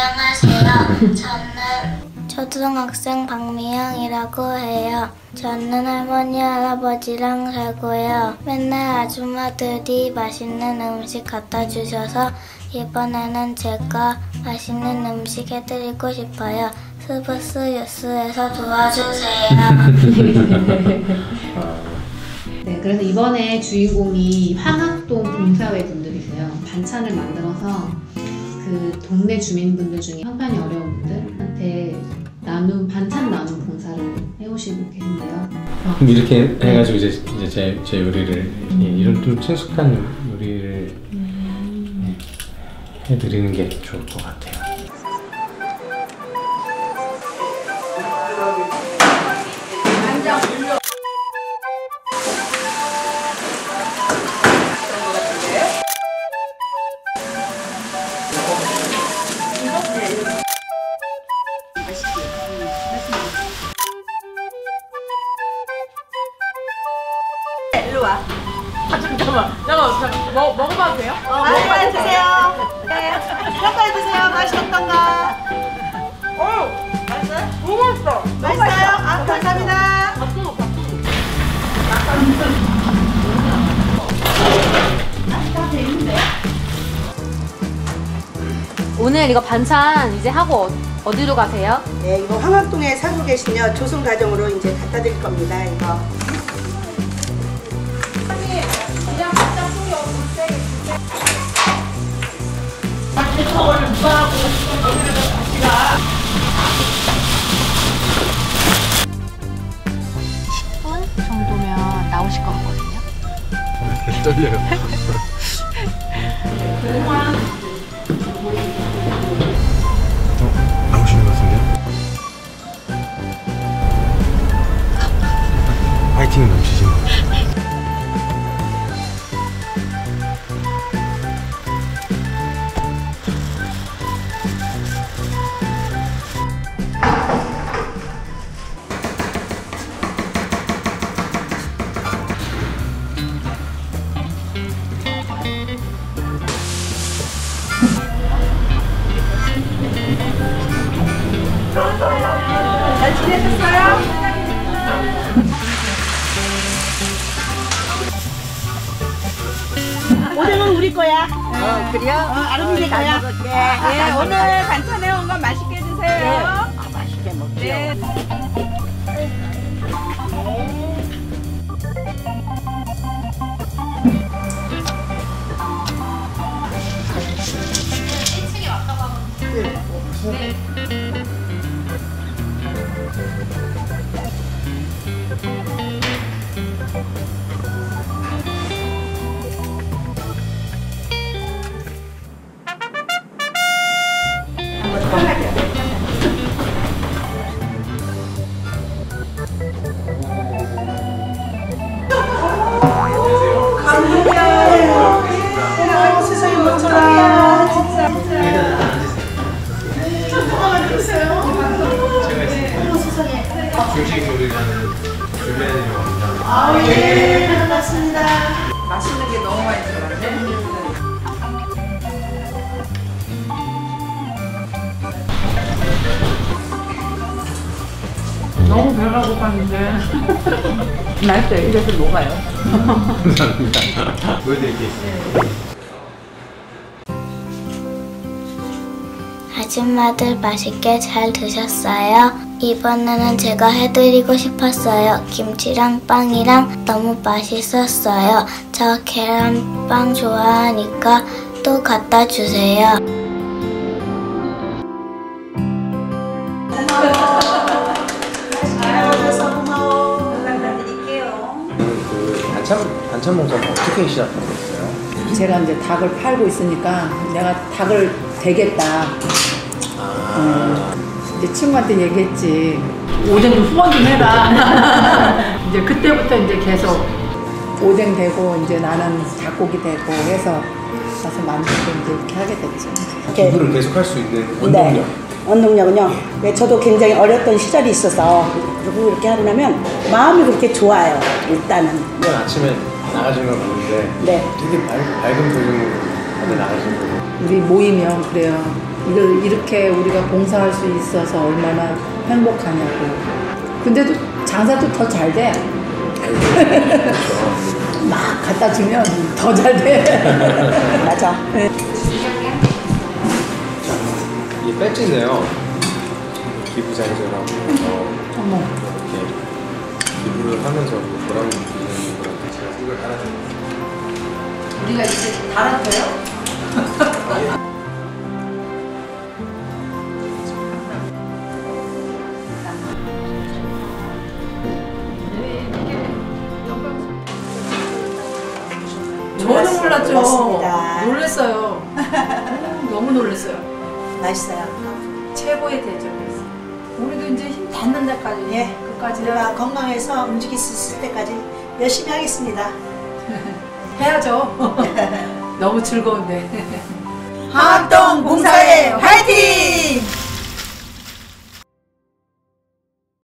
안녕하세요. 저는 초등학생 박미영이라고 해요. 저는 할머니, 할아버지랑 살고요. 맨날 아줌마들이 맛있는 음식 갖다 주셔서 이번에는 제가 맛있는 음식 해드리고 싶어요. 스브스 뉴스에서 도와주세요. 네, 그래서 이번에 주인공이 황학동 봉사회 분들이세요. 반찬을 만들어서 그 동네 주민분들 중에 형편이 어려운 분들한테 나눔 반찬 나눔 봉사를 해오시고 계신데요. 그럼 이렇게 해가지고 이제 이제 제, 제 요리를 예, 이런 좀 친숙한 요리를 예, 해드리는 게 좋을 것 같아요. 잠깐만, 잠깐만, 먹, 먹어봐도 돼요? 어, 먹어봐 주세요. 네. 평가해 주세요. 맛이 어떤가? 어, 맛있어요? 너무 맛있어. 맛있어요? 아, 감사합니다. 오늘 이거 반찬 이제 하고 어- 어디로 가세요? 네, 이거 황학동에 살고 계시면 조선 가정으로 이제 갖다 드릴 겁니다. 이거. 떨려 잘 지내셨어요? 오늘은 우리 거야. 어, 그래요? 어, 아름이 잘 거야. 먹을게. 예, 오늘 반찬해 온건 맛있게 드세요. 아, 맛있게 먹게요. 네. 아, 예. 반갑습니다. 맛있는 게 너무 많이 들어갔네. 너무 배가 고팠는데 맛있어요. 이래서 녹아요. 감사합니다. 보여드릴게요. 아줌마들 맛있게 잘 드셨어요? 이번에는 제가 해드리고 싶었어요. 김치랑 빵이랑 너무 맛있었어요. 저 계란빵 좋아하니까 또 갖다 주세요. 알아줘서 고마워. 감사드릴게요. 그 반찬 반찬 봉사는 어떻게 시작하셨어요? 제가 이제 닭을 팔고 있으니까 내가 닭을 대겠다. 음, 이제 친구한테 얘기했지. 오뎅 좀 후원 좀 해라. 이제 그때부터 이제 계속 오뎅 되고 이제 나는 닭고기 되고 해서 가서 만들고 이제 이렇게 하게. 이렇게 기부를 계속 할 수 있는 네. 원동력. 원동력은요. 네, 저도 굉장히 어렸던 시절이 있어서 그리고 이렇게 하려면 마음이 그렇게 좋아요. 일단은. 오늘 아침에 나가시는 걸 봤는데 네. 되게 밝, 밝은 표정으로 우리 모이면 그래요. 이걸 이렇게 우리가 봉사할 수 있어서 얼마나 행복하냐고. 근데도 장사도 더 잘 돼. 막 갖다 주면 더 잘 돼. 맞아. 이게 배지인데요. 기부장제라고 해서 어머. 이렇게 기부를 하면서 보람을 느끼는 거라고 제가 이걸 달아드립니다. 우리가 이제 달았어요? 저는 몰랐죠. 몰랐습니다. 놀랐어요. 너무 놀랐어요. 맛있어요. 최고의 대접이었어요. 우리도 이제 힘 닿는 데까지. 예. 끝까지 내가 건강해서 움직일 수 있을 때까지 열심히 하겠습니다. 해야죠. 너무 즐거운데. 한동 공사의 화이팅!